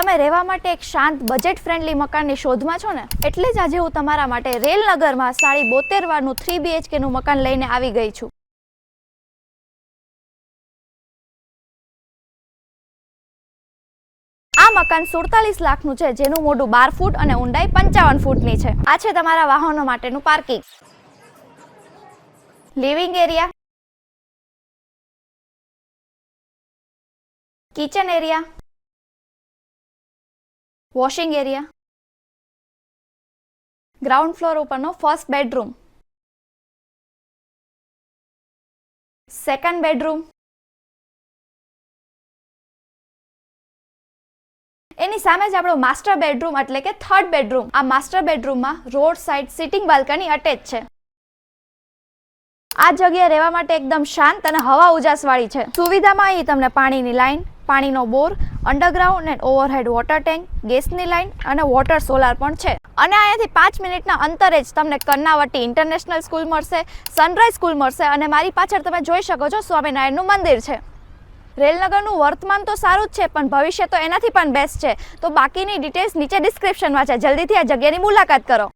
તમે રહેવા માટે એક શાંત બજેટ ફ્રેન્ડલી મકાનની શોધમાં છો ને, એટલે જ આજે હું તમારા માટે રેલનગરમાં સાડી બોતેર વારનું થ્રી બીએચકેનું મકાન લઈને આવી ગઈ છું. આ મકાન સુડતાલીસ લાખનું છે, જેનું મોઢું બાર ફૂટ અને ઊંડાઈ પંચાવન ફૂટની છે. આ છે તમારા વાહનો માટેનું parking. Living area kitchen area washing area ground floor ઉપરનો ફર્સ્ટ બેડરૂમ સેકન્ડ બેડરૂમ એની સામે જ આપણો માસ્ટર બેડરૂમ એટલે કે થર્ડ બેડરૂમ આ માસ્ટર બેડરૂમમાં road side sitting balcony attach છે. આ જગ્યા રહેવા માટે એકદમ શાંત અને હવા ઉજાસવાળી છે. સુવિધામાં અહીં તમને પાણીની લાઇન પાણીનો bore underground and overhead water tank, ગેસની લાઈન અને વોટર સોલાર પણ છે. અને અહીંયાથી પાંચ મિનિટના અંતરે જ તમને કર્ણાવટી ઇન્ટરનેશનલ સ્કૂલ મળશે સનરાઈઝ સ્કૂલ મળશે અને મારી પાછળ તમે જોઈ શકો છો સ્વામિનારાયણનું મંદિર છે. રેલનગરનું વર્તમાન તો સારું જ છે, પણ ભવિષ્ય તો એનાથી પણ બેસ્ટ છે. તો બાકીની ડિટેલ્સ નીચે ડિસ્ક્રિપ્શનમાં છે. જલ્દીથી આ જગ્યાની મુલાકાત કરો.